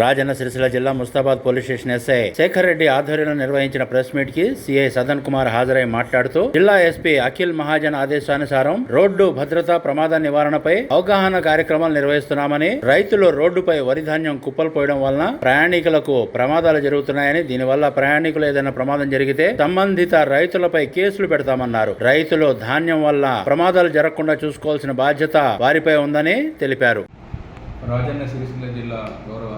రాజన్న సిరిసిల్ల జిల్లా Mustabad police station SI Shekar Reddy ఆధ్వర్యంలో నిర్వహించిన ప్రెస్ మీట్కి సిఐ సదన్ కుమార్ హాజరై మాట్లాడుతూ జిల్లా ఎస్పీ అఖిల్ మహాజన్ ఆదేశానుసారం రోడ్డు భద్రత ప్రమాద నివారణపై అవగాహన కార్యక్రమాలు నిర్వహిస్తున్నామని రైతులు రోడ్డుపై వరి ధాన్యం కుప్పలు పోయడం వలన ప్రయాణికులకు ప్రమాదాలు జరుగుతున్నాయని దీనివల్ల ప్రయాణికులు ఏదైనా ప్రమాదం జరిగితే సంబంధిత రైతులపై కేసులు పెడతామన్నారు. రైతులు ధాన్యం వల్ల ప్రమాదాలు జరగకుండా చూసుకోవాల్సిన బాధ్యత వారిపై ఉందని తెలిపారు. రాజన్న సిరిసిల్ల జిల్లా గౌరవ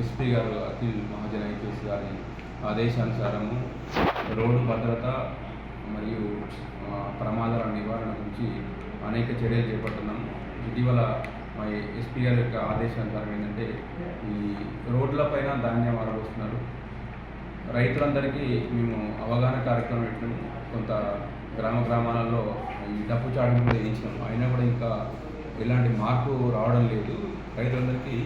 ఎస్పీ గారు అఖిల్ మహాజన్ ఐపీఎస్ గారి ఆదేశానుసారము రోడ్డు భద్రత మరియు ప్రమాదాల నివారణ గురించి అనేక చర్యలు చేపడుతున్నాము ఇటీవల మా ఎస్పీ గారి యొక్క ఆదేశానుసారం ఏంటంటే ఈ రోడ్లపైన ధాన్యం ఆరబోస్తున్నారు రైతులందరికీ మేము అవగాహన కార్యక్రమం పెట్టినాము కొంత గ్రామ గ్రామాలలో ఈ డప్పు చాటు కూడా వేయించినాము అయినా కూడా ఇంకా ఎలాంటి మార్పు రావడం లేదు. రైతులందరికీ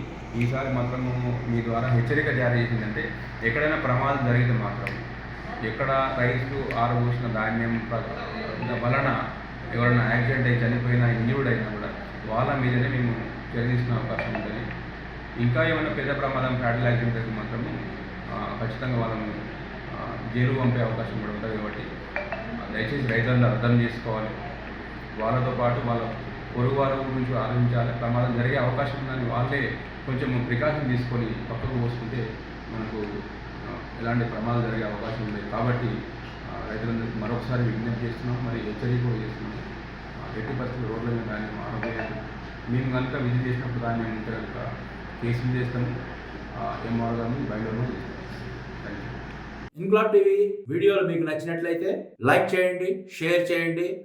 ఈసారి మాత్రము మీ ద్వారా హెచ్చరిక జారీ చేసిందంటే ఎక్కడైనా ప్రమాదం జరిగితే మాత్రం ఎక్కడ రైతు ఆరబోసిన ధాన్యం వలన ఎవరైనా యాక్సిడెంట్ అయి చనిపోయినా ఇంజూర్డ్ అయినా కూడా వాళ్ళ మీదనే మేము చర్యసిన అవకాశం ఉంటుంది. ఇంకా ఏమైనా పెద్ద ప్రమాదం ఫ్యాటల్ యాక్సిడెంట్ అయితే మాత్రము ఖచ్చితంగా వాళ్ళని జైలు పంపే అవకాశం కూడా ఉంటుంది కాబట్టి దయచేసి రైతులందరూ అర్థం చేసుకోవాలి. వాళ్ళతో పాటు వాళ్ళ పొరుగు వారి గురించి ఆలోచించాలి ప్రమాదం జరిగే అవకాశం ఉందని వాళ్ళే కొంచెం ప్రికాషన్ తీసుకొని పక్కకు పోసుకుంటే మనకు ఎలాంటి ప్రమాదం జరిగే అవకాశం ఉంది కాబట్టి రైతులందరికీ మరొకసారి విజ్ఞప్తి చేస్తున్నాం. మరి హెచ్చరిక కూడా చేస్తున్నాం. ఆ, ఎట్టి పరిస్థితులు రోడ్ల మీద కానీ ఆరోగ్యం మేము కనుక విజిట్ చేసినప్పుడు దాన్ని ఉంటే కనుక కేసులు చేస్తాము. ఎంఆర్ గారిని బయలుదేరి చేస్తాం. టీవీ వీడియోలు మీకు నచ్చినట్లయితే లైక్ చేయండి షేర్ చేయండి.